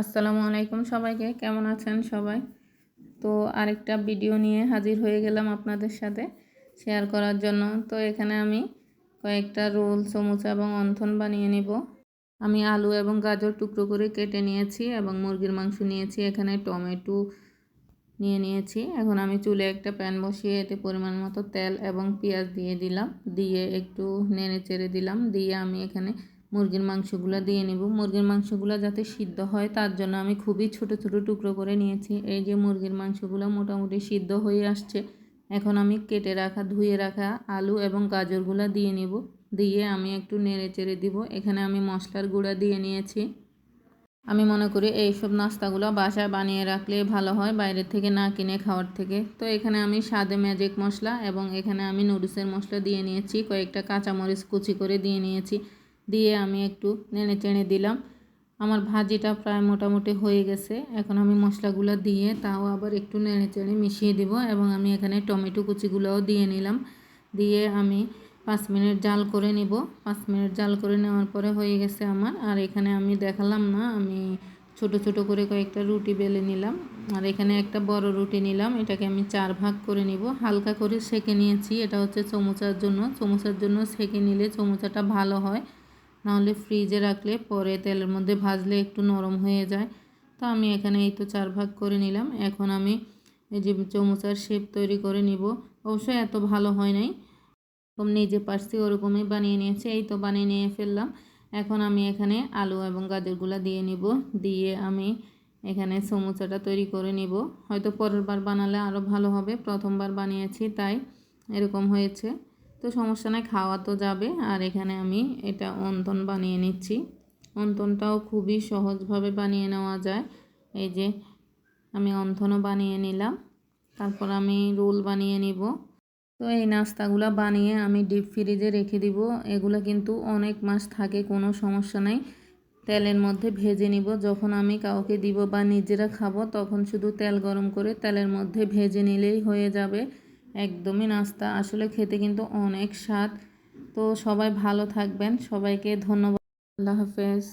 আসসালামু আলাইকুম সবাইকে, কেমন আছেন সবাই? তো আরেকটা ভিডিও নিয়ে হাজির হয়ে গেলাম আপনাদের সাথে শেয়ার করার জন্য। তো এখানে আমি কয়েকটা রোল, সমুচা এবং অন্থন বানিয়ে নিব। আমি আলু এবং গাজর টুকরো করে কেটে নিয়েছি এবং মুরগির মাংস নিয়েছি, এখানে টমেটো নিয়ে নিয়েছি। এখন আমি চুলে একটা প্যান বসিয়ে এতে পরিমাণ মতো তেল এবং পেঁয়াজ দিয়ে দিলাম, দিয়ে একটু নেড়ে চেড়ে দিলাম, দিয়ে আমি এখানে মুরগির মাংসগুলো দিয়ে নেব। মুরগির মাংসগুলো যাতে সিদ্ধ হয়, তার জন্য আমি খুবই ছোট ছোট টুকরো করে নিয়েছি। এই যে মুরগির মাংসগুলো মোটামুটি সিদ্ধ হয়ে আসছে, এখন আমি কেটে রাখা, ধুয়ে রাখা আলু এবং গাজরগুলো দিয়ে নেব। দিয়ে আমি একটু নেড়ে চেড়ে দিব। এখানে আমি মশলার গুঁড়া দিয়ে নিয়েছি। আমি মনে করি এইসব নাস্তাগুলো বাসায় বানিয়ে রাখলে ভালো হয় বাইরে থেকে না কিনে খাওয়ার থেকে। তো এখানে আমি স্বাদে ম্যাজিক মশলা এবং এখানে আমি নুডলসের মশলা দিয়ে নিয়েছি, কয়েকটা কাঁচামরিচ কুচি করে দিয়ে নিয়েছি। দিয়ে আমি একটু নেড়ে চেড়ে দিলাম। আমার ভাজিটা প্রায় মোটামুটি হয়ে গেছে। এখন আমি মশলাগুলো দিয়ে তাও আবার একটু নেড়ে চেড়ে মিশিয়ে দিব এবং আমি এখানে টমেটো কুচিগুলোও দিয়ে নিলাম। দিয়ে আমি পাঁচ মিনিট জাল করে নিব। পাঁচ মিনিট জাল করে নেওয়ার পরে হয়ে গেছে আমার। আর এখানে আমি দেখালাম না, আমি ছোট ছোট করে কয়েকটা রুটি বেলে নিলাম। আর এখানে একটা বড় রুটি নিলাম। এটাকে আমি চার ভাগ করে নিব। হালকা করে সেঁকে নিয়েছি। এটা হচ্ছে চমচার জন্য। চমচার জন্য সেঁকে নিলে চমচাটা ভালো হয়। নাহলে ফ্রিজে রাখলে পরে তেলের মধ্যে ভাজলে একটু নরম হয়ে যায়। তো আমি এখানে এই তো চার ভাগ করে নিলাম। এখন আমি এই যে চমচার শেপ তৈরি করে নিব। অবশ্যই এত ভালো হয় নাই। এরকম নিজে পারছি ওরকমই বানিয়ে নিয়েছি। এই তো বানিয়ে নিয়ে ফেললাম। এখন আমি এখানে আলু এবং গাজরগুলো দিয়ে নিব। দিয়ে আমি এখানে সমুচাটা তৈরি করে নিব। হয়তো পরের বার বানালে আরও ভালো হবে। প্রথমবার বানিয়েছি, তাই এরকম হয়েছে। তো সমস্যা নাই, খাওয়া তো যাবে। আর এখানে আমি এটা অন্তন বানিয়ে নিচ্ছি। অন্তনটাও খুবই সহজভাবে বানিয়ে নেওয়া যায়। এই যে আমি অন্থনও বানিয়ে নিলাম। তারপর আমি রোল বানিয়ে নিব। তো এই নাস্তাগুলো বানিয়ে আমি ডিপ ফ্রিজে রেখে দিব। এগুলো কিন্তু অনেক মাস থাকে, কোনো সমস্যা নাই। তেলের মধ্যে ভেজে নিব। যখন আমি কাউকে দিব বা নিজেরা খাব, তখন শুধু তেল গরম করে তেলের মধ্যে ভেজে নিলেই হয়ে যাবে। একদমই নাস্তা। আসলে খেতে কিন্তু অনেক স্বাদ। তো সবাই ভালো থাকবেন। সবাইকে ধন্যবাদ। আল্লাহ হাফেজ।